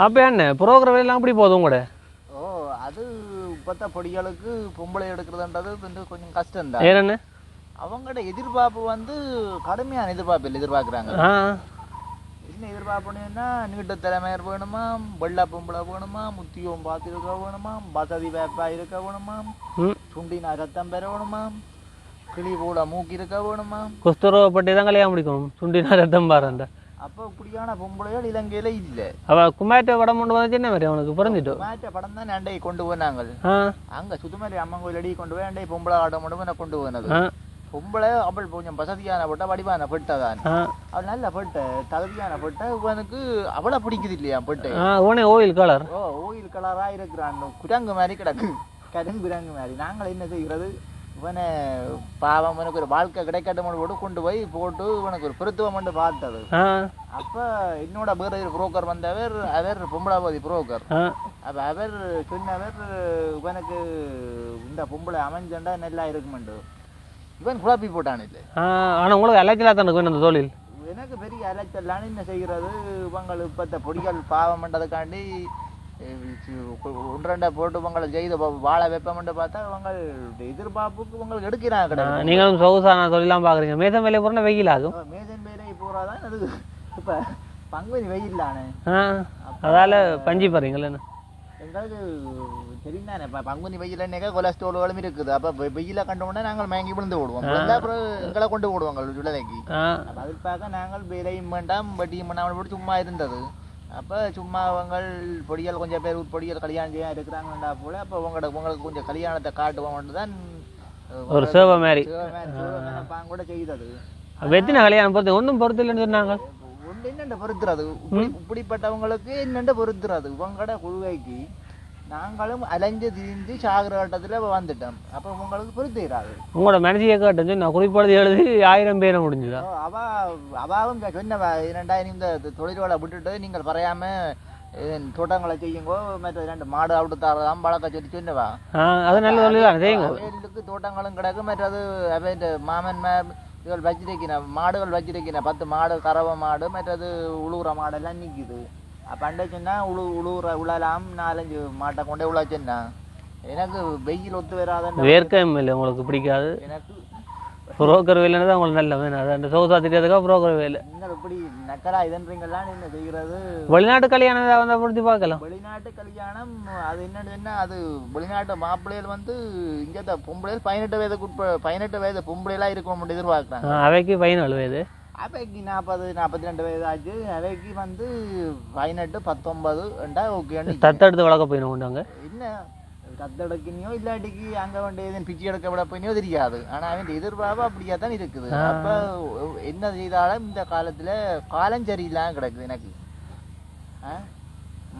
அப்போ என்ன? புரோகிற வேலையெல்லாம் அப்படி போதும் கூட ஓ அது இப்பத்த பொடிகளுக்கு பொம்பளை எடுக்கிறதுன்றது வந்து கொஞ்சம் கஷ்டம்தான். ஏன்னு அவங்களோட எதிர்பார்ப்பு வந்து கடுமையான எதிர்பார்ப்பு இல்லை எதிர்பார்க்குறாங்க என்ன எதிர்பார்ப்புனா நீட்ட தலைமையர் வேணுமா வெள்ளை பொம்பளை வேணுமா முத்தியம் பார்த்துருக்க வேணுமா வசதி வேப்பா இருக்க வேணுமா சுண்டினா ரத்தம் பெற வேணுமா கிளி கூட மூக்கி இருக்க வேணுமா. குஸ்துரோகப்பட்டி தான் கல்யாணம் முடிக்கணும் சுண்டினா ரத்தம் பாருண்ட அப்போ இப்படியான பொம்பளைகள் இலங்கையில இல்லை. அவ குமாட்ட படம் கொண்டு வந்து சின்ன மாதிரி? அவனுக்கு பிறந்துட்டு மேட்ச படம் தான் அண்டை கொண்டு போனாங்க. அங்க சுத்துமலை அம்மன் கோயில் அடி கொண்டு போய் அண்டை பொம்பளை ஆட்டம் மட்டும் நான் கொண்டு போனது. பொம்பளை அவள் கொஞ்சம் வசதியான பட்ட வடிவான பெட்டதான் அவள் நல்ல பெட்ட தகுதியான பெட்ட. இவனுக்கு அவளை பிடிக்குது இல்லையா பெட்டை? உனே ஓயில் கலர் ஓ ஓயில் கலரா இருக்கிறான். குரங்கு மாதிரி கிடக்கு. கருங்குரங்கு மாதிரி. நாங்கள் என்ன செய்கிறது? இவனை பாவம் இவனுக்கு ஒரு வாழ்க்கை கிடைக்கட்டும் போட்டு கொண்டு போய் போட்டு இவனுக்கு ஒரு பெருத்துவம் மட்டும் பார்த்தது. அப்ப என்னோட வேற ஒரு புரோக்கர் வந்தவர் அவர் பொம்பளாபதி புரோக்கர். அப்ப அவர் சொன்னவர் இவனுக்கு இந்த பொம்பளை அமைஞ்சண்டா நல்லா இருக்குமெண்டு இவன் குழப்பி போட்டான் இல்லை. ஆ ஆனால் உங்களுக்கு அலைச்சலா தானே அந்த தொழில்? எனக்கு பெரிய அலைச்சல்லான்னு என்ன செய்கிறது இவங்கள் இப்பத்த பொடிகள் பாவம் பண்ணுறதுக்காண்டி ஒன்றரை போட்டு இவங்களை செய்து வாழ வைப்பமென்று பார்த்தா இவங்கள் எதிர்பார்ப்புக்கு இவங்களுக்கு எடுக்கிறாங்க கிடையாது நீங்களும் சொகுசான தொழிலாம் பார்க்குறீங்க. மேசம் வேலையை போனால் வெயில் ஆகும். மேசன் பேரை போறாதான் அது இப்ப பங்குனி வெயில்லானே ஆ அதால் பஞ்சு போகிறீங்களே எங்களுக்கு தெரிந்தானே இப்போ பங்குனி வெயிலன்னேக்கா கொலஸ்ட்ரால்களும் இருக்குது. அப்போ வெயில கண்ட உடனே நாங்கள் மயங்கி விழுந்து விடுவோம் அப்புறம் எங்களை கொண்டு விடுவாங்க விடுதலைக்கு பார்க்க நாங்கள் வேலையும் வேண்டாம் வட்டியும் பண்ணாமல் போட்டு சும்மா இருந்தது. அப்போ சும்மா அவங்க பொடிகள் கொஞ்சம் பேர் பொடிகள் கல்யாணம் செய்ய இருக்கிறாங்கண்டா போல அப்போ உங்களோட உங்களுக்கு கொஞ்சம் கல்யாணத்தை காட்டுவோம்னு தான் ஒரு சேவை மாதிரி. கூட செய்தது. வெத்தின கல்யாணம் பொறுத்து? ஒன்றும் பொறுத்து இல்லைன்னு சொன்னாங்க. ஒன்று என்னென்ன பொறுத்துறது? இப்படி இப்படிப்பட்டவங்களுக்கு என்னென்ன பொறுத்துறது? உங்களோட குழுவைக்கு நாங்களும் அலைஞ்சு திரிஞ்சு சாகர கட்டத்தில் வந்துட்டோம். அப்போ உங்களுக்கு பொறுத்துகிறாது உங்களோட மனசியை கேட்டு நான் குறிப்பாடு எழுதி ஆயிரம் பேரை முடிஞ்சுதா? அவ அவாவும் சொன்னவ இரண்டாயிரம் இந்த தொழில்களை விட்டுட்டு நீங்கள் பறையாம அஹ், தோட்டங்களை செய்யுங்கோ மற்ற ரெண்டு மாடு அவிட்டு தரலாம் பழக்க சொல்லி சொன்னவா. அது நல்ல தொழில்? செய்யுங்க. தோட்டங்களும் கிடக்கு மற்றது அவை இந்த மாமன் மே இதுகள் வச்சிருக்கிறேன் மாடுகள் வச்சிருக்கிறேன் பத்து மாடு கறவை மாடு மற்றது உழுவுற மாடெல்லாம் நிக்குது. அப்போ அண்டை சொன்னா உழு உழுவுற உழலாம் நாலஞ்சு மாட்டை கொண்டே உழ சொன்னா எனக்கு வெயில் ஒத்து வராதன்ற வேர்க்கம் இல்லை உங்களுக்கு பிடிக்காது. எனக்கு புரோக்கர் வேலைன்னு தான் உங்களுக்கு நல்ல வேணும் அது அந்த சோசா தெரியாதுக்கா புரோக்கர் வேலை? நீங்கள் இப்படி நக்கலா இதன்றீங்களான்னு என்ன செய்கிறது வெளிநாட்டு கல்யாணம் ஏதாவது வந்தால் பிடிச்சி பார்க்கலாம். வெளிநாட்டு கல்யாணம் அது என்னன்னு சொன்னா அது வெளிநாட்டு மாப்பிள்ளைகள் வந்து இங்கே பொம்பளைகள் பதினெட்டு வயதுக்கு உட்ப பதினெட்டு வயது பொம்பளைலாம் இருக்கும் எதிர்பார்க்குறாங்க. ஆ, அவைக்கு பதினாலு வயது. அவைக்கு நாற்பது நாற்பத்தி ரெண்டு வயது ஆச்சு அவைக்கு வந்து பதினெட்டு பத்தொன்பது ரெண்டா ஓகே தத்தெடுத்து வளர்க்க போயிடும் கொண்டாங்க என்ன? கத்தெடுக்கினியோ இல்லாட்டிக்கு அங்க வேண்டிய எதுவும் பிச்சை எடுக்க விட போயினியோ தெரியாது. ஆனா அவன் எதிர்பார்ப்பு அப்படியா தான் இருக்குது அப்ப என்ன செய்தாலும் இந்த காலத்துல காலம் சரியில்லாம கிடக்குது எனக்கு. ஆ?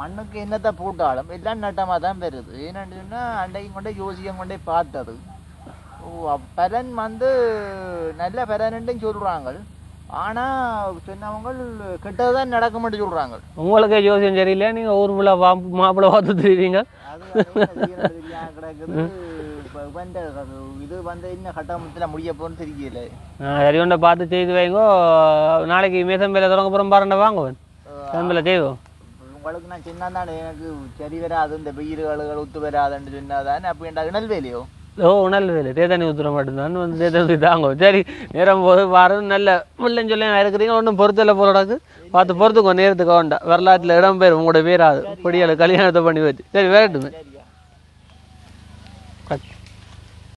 மண்ணுக்கு என்னத்தை போட்டாலும் எல்லாம் நட்டமா தான் பெறுது. ஏன்னு அண்டையும் கொண்டே யோசியம் கொண்டே பார்த்தது. பலன் வந்து நல்ல பலன்ட்டு சொல்றாங்க ஆனா சொன்னவங்க கெட்டதுதான் நடக்கும்னு சொல்றாங்க. உங்களுக்கே ஜோசியம் சரியில்லை நீங்கள் ஊர் ஃபுல்லாக வா மாப்பிள்ளை பார்த்து என்ன தெரியாம கிடக்குது. இது வந்து என்ன கட்டமத்துல முடிய போன்னு தெரியல சரி ஒன்றை பார்த்து செய்து வைங்கோ. நாளைக்கு மேசம் வேலை தொடங்க போகிறோம் பாருண்ட வாங்குவேன் சம்பளம் செய்வோம் உங்களுக்கு நான் சின்ன தானே எனக்கு சரி வராது இந்த வெயில்கள் ஒத்து வராதுன்னு சொன்னாதானே அப்படின்டா இணல் வேலையோ? ஓ உணல் வேலை தேதானி ஊற்றுற மட்டும்தான். வந்து தேதானி தாங்க சரி நேரம் போது வாரம் நல்ல முள்ளன்னு சொல்லி இருக்கிறீங்க. ஒன்றும் பொறுத்தல போலடாக்கு பார்த்து பொறுத்துக்கோ நேரத்துக்கு வேண்டாம் வரலாற்றில் இடம் பேர் உங்களோட பேராது பொடியால் கல்யாணத்தை பண்ணி வச்சு. சரி வேறட்டுமே கட்